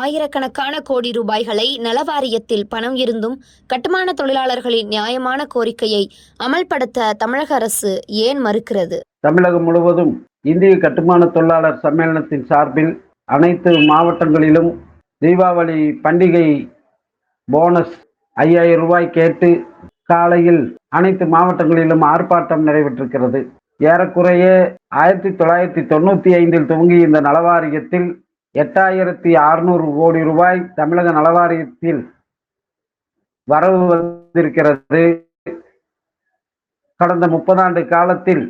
ஆயிரக்கணக்கான கோடி ரூபாய்களை நலவாரியத்தில் பணம் இருந்தும் கட்டுமான தொழிலாளர்களின் நியாயமான கோரிக்கையை அமல்படுத்த தமிழக அரசு ஏன் மறுக்கிறது? தமிழகம் முழுவதும் இந்திய கட்டுமான தொழிலாளர் சம்மேளனத்தின் சார்பில் அனைத்து மாவட்டங்களிலும் தீபாவளி பண்டிகை போனஸ் ஐயாயிரம் ரூபாய் கேட்டு காலையில் அனைத்து மாவட்டங்களிலும் ஆர்ப்பாட்டம் நடைபெற்றிருக்கிறது. ஏறக்குறைய ஆயிரத்தி தொள்ளாயிரத்தி தொண்ணூற்றி ஐந்தில் துவங்கிய இந்த நலவாரியத்தில் எட்டாயிரத்தி அறுநூறு கோடி ரூபாய் தமிழக நலவாரியத்தில் வரவு வந்திருக்கிறது. கடந்த முப்பதாண்டு காலத்தில்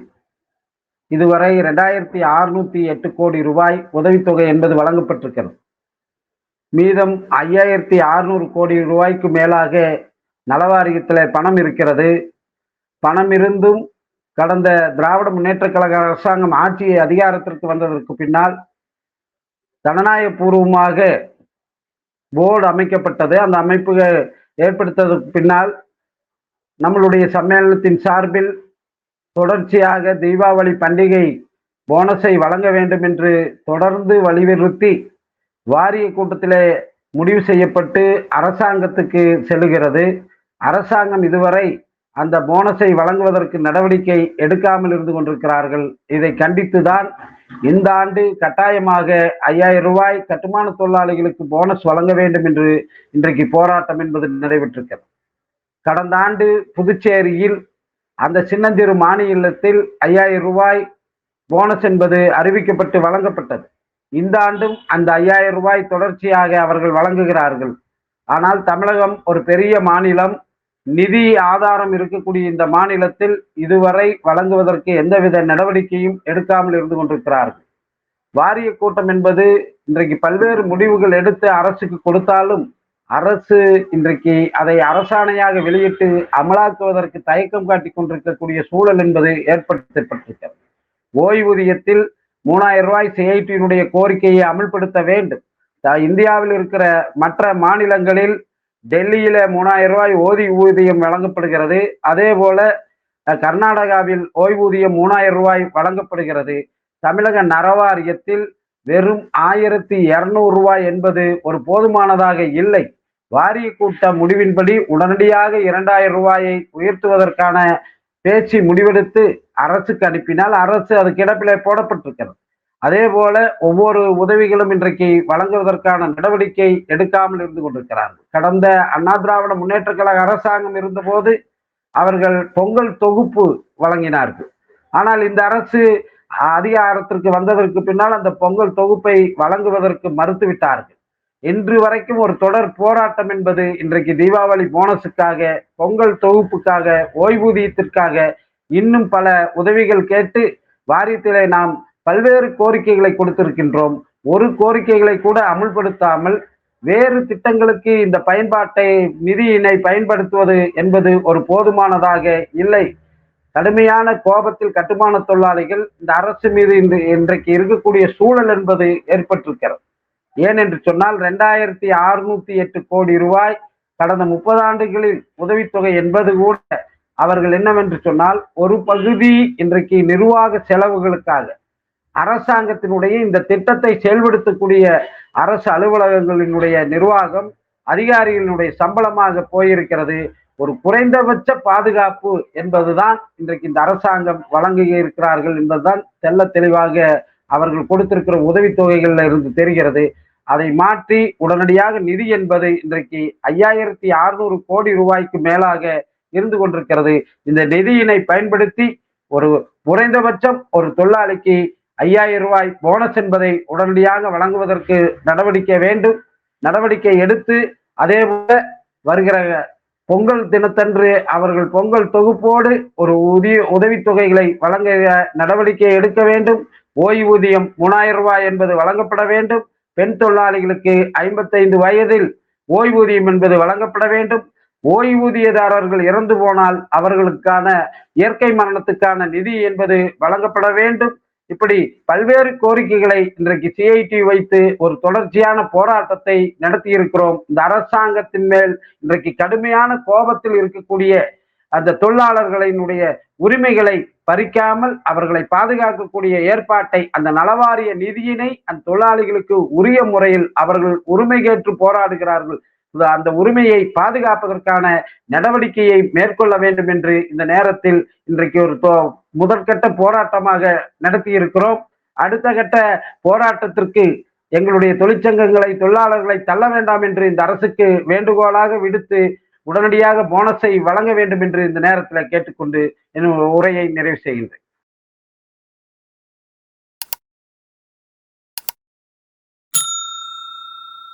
இதுவரை இரண்டாயிரத்தி அறுநூத்தி எட்டு கோடி ரூபாய் உதவித்தொகை என்பது வழங்கப்பட்டிருக்கிறது. மீதம் ஐயாயிரத்தி அறுநூறு கோடி ரூபாய்க்கு மேலாக நலவாரியத்தில் பணம் இருக்கிறது. பணம் இருந்தும் கடந்த திராவிட முன்னேற்ற கழக அரசாங்கம் ஆட்சி அதிகாரத்திற்கு வந்ததற்கு பின்னால் ஜனநாயக பூர்வமாக போர்டு அமைக்கப்பட்டது. அந்த அமைப்பு ஏற்படுத்ததற்கு பின்னால் நம்மளுடைய சம்மேளனத்தின் சார்பில் தொடர்ச்சியாக தீபாவளி பண்டிகை போனஸை வழங்க வேண்டும் என்று தொடர்ந்து வலியுறுத்தி வாரிய கூட்டத்திலே முடிவு செய்யப்பட்டு அரசாங்கத்துக்கு செல்லுகிறது. அரசாங்கம் இதுவரை அந்த போனஸை வழங்குவதற்கு நடவடிக்கை எடுக்காமல் இருந்து கொண்டிருக்கிறார்கள். இதை கண்டித்துதான் இந்த ஆண்டு கட்டாயமாக ஐயாயிரம் ரூபாய் கட்டுமான தொழிலாளிகளுக்கு போனஸ் வழங்க வேண்டும் என்று இன்றைக்கு போராட்டம் என்பது நடைபெற்றிருக்கிறது. கடந்த ஆண்டு புதுச்சேரியில் அந்த சின்னஞ்சிறு மானிய இல்லத்தில் ஐயாயிரம் ரூபாய் போனஸ் என்பது அறிவிக்கப்பட்டு வழங்கப்பட்டது. இந்த ஆண்டும் அந்த ஐயாயிரம் ரூபாய் தொடர்ச்சியாக அவர்கள் வழங்குகிறார்கள். ஆனால் தமிழகம் ஒரு பெரிய மாநிலம் நிதி ஆதாரம் இருக்கக்கூடிய இந்த மாநிலத்தில் இதுவரை வழங்குவதற்கு எந்தவித நடவடிக்கையும் எடுக்காமல் இருந்து கொண்டிருக்கிறார்கள். வாரிய கூட்டம் என்பது இன்றைக்கு பல்வேறு முடிவுகள் எடுத்து அரசுக்கு கொடுத்தாலும் அரசு இன்றைக்கு அதை அரசாணையாக வெளியிட்டு அமலாக்குவதற்கு தயக்கம் காட்டிக் கொண்டிருக்கக்கூடிய சூழல் என்பது ஏற்படுத்தப்பட்டிருக்கிறது. ஓய்வூதியத்தில் மூணாயிரம் ரூபாய் சிஐடியினுடைய கோரிக்கையை அமல்படுத்த வேண்டும். இந்தியாவில் இருக்கிற மற்ற மாநிலங்களில் டெல்லியில மூணாயிரம் ரூபாய் ஓதி ஊதியம் வழங்கப்படுகிறது. அதே போல கர்நாடகாவில் ஓய்வூதியம் மூணாயிரம் ரூபாய் வழங்கப்படுகிறது. தமிழக நரவாரியத்தில் வெறும் ஆயிரத்தி இருநூறு ரூபாய் என்பது ஒரு போதுமானதாக இல்லை. வாரிய கூட்ட முடிவின்படி உடனடியாக இரண்டாயிரம் ரூபாயை உயர்த்துவதற்கான பேச்சு முடிவெடுத்து அரசுக்கு அனுப்பினால் அரசு அது கிடப்பிலே போடப்பட்டிருக்கிறது. அதே போல ஒவ்வொரு உதவிகளும் இன்றைக்கு வழங்குவதற்கான நடவடிக்கை எடுக்காமல் இருந்து கொண்டிருக்கிறார்கள். கடந்த அண்ணா திராவிட முன்னேற்ற கழக அரசாங்கம் இருந்தபோது அவர்கள் பொங்கல் தொகுப்பு வழங்கினார்கள். ஆனால் இந்த அரசு அதிகாரத்திற்கு வந்ததற்கு பின்னால் அந்த பொங்கல் தொகுப்பை வழங்குவதற்கு மறுத்துவிட்டார்கள் இன்று வரைக்கும் ஒரு தொடர் போராட்டம் என்பது இன்றைக்கு தீபாவளி போனஸுக்காக பொங்கல் தொகுப்புக்காக ஓய்வூதியத்திற்காக இன்னும் பல உதவிகள் கேட்டு வாரியத்திலே நாம் பல்வேறு கோரிக்கைகளை கொடுத்திருக்கின்றோம். ஒரு கோரிக்கைகளை கூட அமுல்படுத்தாமல் வேறு திட்டங்களுக்கு இந்த பயன்பாட்டை நிதியினை பயன்படுத்துவது என்பது ஒரு போதுமானதாக இல்லை. கடுமையான கோபத்தில் கட்டுமான தொழிலாளிகள் இந்த அரசு மீது இன்று இன்றைக்கு இருக்கக்கூடிய சூழல் என்பது ஏற்பட்டிருக்கிறது. ஏன் என்று சொன்னால் ரெண்டாயிரத்தி அறுநூத்தி எட்டு கோடி ரூபாய் கடந்த முப்பது ஆண்டுகளில் உதவித்தொகை என்பது கூட அவர்கள் என்னவென்று சொன்னால் ஒரு பகுதி இன்றைக்கு நிர்வாக செலவுகளுக்காக அரசாங்கத்தினுடைய இந்த திட்டத்தை செயல்படுத்தக்கூடிய அரசு அலுவலகங்களினுடைய நிர்வாகம் அதிகாரிகளினுடைய சம்பளமாக போயிருக்கிறது. ஒரு குறைந்தபட்ச பாதுகாப்பு என்பதுதான் இன்றைக்கு இந்த அரசாங்கம் வழங்கி இருக்கிறார்கள் என்பதுதான் தெல்ல தெளிவாக அவர்கள் கொடுத்திருக்கிற உதவித்தொகைகள்ல இருந்து தெரிகிறது. அதை மாற்றி உடனடியாக நிதி என்பது இன்றைக்கு ஐயாயிரத்தி அறுநூறு கோடி ரூபாய்க்கு மேலாக இருந்து கொண்டிருக்கிறது. இந்த நிதியினை பயன்படுத்தி ஒரு குறைந்தபட்சம் ஒரு தொழிலாளிக்கு ஐயாயிரம் ரூபாய் போனஸ் என்பதை உடனடியாக வழங்குவதற்கு நடவடிக்கை வேண்டும். நடவடிக்கை எடுத்து அதே போல வருகிற பொங்கல் தினத்தன்று அவர்கள் பொங்கல் தொகுப்போடு ஒரு உதவி உதவித்தொகைகளை வழங்க நடவடிக்கை எடுக்க வேண்டும். ஓய்வூதியம் மூணாயிரம் ரூபாய் என்பது வழங்கப்பட வேண்டும். பெண் தொழிலாளிகளுக்கு ஐம்பத்தைந்து வயதில் ஓய்வூதியம் என்பது வழங்கப்பட வேண்டும். ஓய்வூதியதாரர்கள் இறந்து போனால் அவர்களுக்கான இயற்கை மரணத்துக்கான நிதி என்பது வழங்கப்பட வேண்டும். இப்படி பல்வேறு கோரிக்கைகளை இன்றைக்கு சிஐடி வைத்து ஒரு தொடர்ச்சியான போராட்டத்தை நடத்தி இருக்கிறோம் இந்த அரசாங்கத்தின் மேல் இன்றைக்கு கடுமையான கோபத்தில் இருக்கக்கூடிய அந்த தொழிலாளர்களினுடைய உரிமைகளை பறிக்காமல் அவர்களை பாதுகாக்கக்கூடிய ஏற்பாட்டை அந்த நலவாரிய நிதியினை அந்த தொழிலாளிகளுக்கு உரிய முறையில் அவர்கள் உரிமை கேட்டு போராடுகிறார்கள். அந்த உரிமையை பாதுகாப்பதற்கான நடவடிக்கையை மேற்கொள்ள வேண்டும் என்று இந்த நேரத்தில் இன்றைக்கு ஒரு தோ- முதற்கட்ட போராட்டமாக நடத்தி இருக்கிறோம் அடுத்த கட்ட போராட்டத்திற்கு எங்களுடைய தொழிற்சங்கங்களை தொழிலாளர்களை தள்ள வேண்டாம் என்று இந்த அரசுக்கு வேண்டுகோளாக விடுத்து உடனடியாக போனஸை வழங்க வேண்டும் என்று இந்த நேரத்தில் கேட்டுக்கொண்டு என் உரையை நிறைவு செய்கின்றேன்.